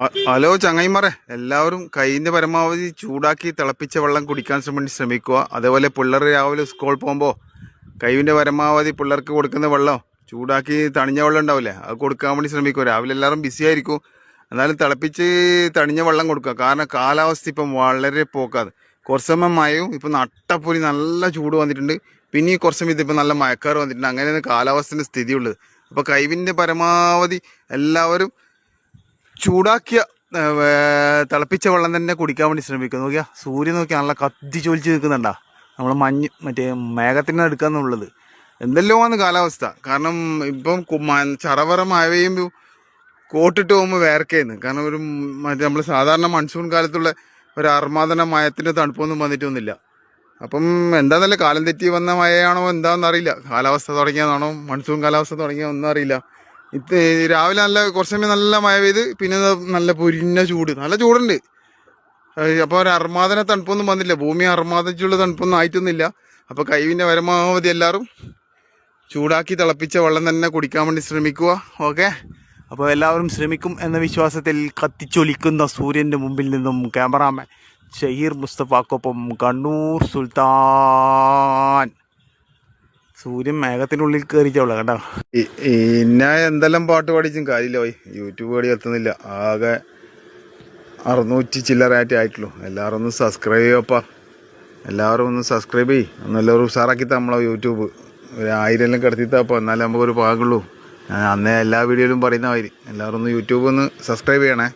Hello ചങ്ങായിമാരെ എല്ലാവരും കൈയിന്റെ പരമാവധി ചൂടാക്കി തിളപ്പിച്ച വെള്ളം കുടിക്കാൻ വേണ്ടി ശ്രമിക്കുക. അതേപോലെ പിള്ളേർ രാവിലെ സ്കൂളിൽ പോകുമ്പോൾ കൈവിന്റെ പരമാവധി പിള്ളേർക്ക് കൊടുക്കുന്ന വെള്ളം ചൂടാക്കി തണിഞ്ഞ വെള്ളം ഉണ്ടാവില്ലേ അത് കൊടുക്കാൻ വേണ്ടി ശ്രമിക്കുക. രാവിലെ എല്ലാവരും ബിസി ആയിരിക്കും. എന്നാലും തിളപ്പിച്ച് തണിഞ്ഞ വെള്ളം കൊടുക്കുക. കാരണം കാലാവസ്ഥ ഇപ്പം വളരെ പോക്കാത് കുറച്ച് സമയം മഴയും ഇപ്പം നട്ടപ്പൊരി നല്ല ചൂട് വന്നിട്ടുണ്ട്. പിന്നെ ഈ കുറച്ച് സമയത്ത് ഇപ്പം നല്ല മഴക്കാറ് വന്നിട്ടുണ്ട്. അങ്ങനെയാണ് കാലാവസ്ഥന്റെ സ്ഥിതിയുള്ളത്. അപ്പോൾ കൈവിന്റെ പരമാവധി എല്ലാവരും ചൂടാക്കിയ തിളപ്പിച്ച വെള്ളം തന്നെ കുടിക്കാൻ വേണ്ടി ശ്രമിക്കുക നോക്കിയാ സൂര്യൻ നോക്കിയാൽ നല്ല കത്തി ചൊലിച്ച് നിൽക്കുന്നുണ്ടാ. നമ്മൾ മഞ്ഞ് മറ്റേ മേഘത്തിന് എടുക്കാന്നുള്ളത് എന്തെല്ലോ ആണ് കാലാവസ്ഥ. കാരണം ഇപ്പം ചറവറ മഴ പെയ്യുമ്പോൾ കോട്ടിട്ട് പോകുമ്പോൾ വേർക്കേന്ന് കാരണം ഒരു മറ്റേ നമ്മൾ സാധാരണ മൺസൂൺ കാലത്തുള്ള ഒരു അർമാദന മയത്തിന്റെ തണുപ്പൊന്നും വന്നിട്ടൊന്നുമില്ല. അപ്പം എന്താന്നല്ല കാലം തെറ്റി വന്ന മഴയാണോ എന്താണെന്നറിയില്ല കാലാവസ്ഥ തുടങ്ങിയതാണോ? മൺസൂൺ കാലാവസ്ഥ തുടങ്ങിയ ഒന്നും അറിയില്ല. ഇത് രാവിലെ നല്ല കുറച്ച് സമയം നല്ല മഴ പെയ്ത് പിന്നെ നല്ല പൊരിഞ്ഞ ചൂട്. നല്ല ചൂടുണ്ട്. അപ്പോൾ ഒരു അർമാദന തണുപ്പൊന്നും വന്നില്ല. ഭൂമി അർമാദിച്ചുള്ള തണുപ്പൊന്നും ആയിട്ടൊന്നുമില്ല. അപ്പോൾ കൈവിന്റെ പരമാവധി എല്ലാവരും ചൂടാക്കി തിളപ്പിച്ച വെള്ളം തന്നെ കുടിക്കാൻ വേണ്ടി ശ്രമിക്കുക. ഓക്കെ? അപ്പോൾ എല്ലാവരും ശ്രമിക്കും എന്ന വിശ്വാസത്തിൽ കത്തിച്ചൊലിക്കുന്ന സൂര്യന്റെ മുമ്പിൽ നിന്നും ക്യാമറാമാൻ ഷഹീർ മുസ്തഫാക്കൊപ്പം കണ്ണൂർ സുൽത്താൻ. സൂര്യൻ മേഘത്തിനുള്ളിൽ കയറിച്ചോളൂ കേട്ടോ പിന്നെ എന്തെല്ലാം പാട്ട് പാടിച്ചും കാര്യമില്ല പോയി യൂട്യൂബ് പാടി എത്തുന്നില്ല. ആകെ അറുന്നൂറ്റി ചില്ലറായിട്ട് ആയിട്ടുള്ളൂ. എല്ലാവരും ഒന്ന് സബ്സ്ക്രൈബ് ചെയ്യപ്പാ എല്ലാവരും ഒന്ന് സബ്സ്ക്രൈബ് ചെയ്യ്. ഒന്ന് എല്ലാവരും ഉഷാറാക്കി നമ്മളെ യൂട്യൂബ് ഒരു ആയിരം എല്ലാം കിടത്തിത്താപ്പോൾ എന്നാലേ നമുക്കൊരു പാകുള്ളൂ ഞാൻ അന്നേ എല്ലാ വീഡിയോയിലും പറയുന്ന മാതിരി. എല്ലാവരും ഒന്ന് യൂട്യൂബ് ഒന്ന് സബ്സ്ക്രൈബ് ചെയ്യണേ.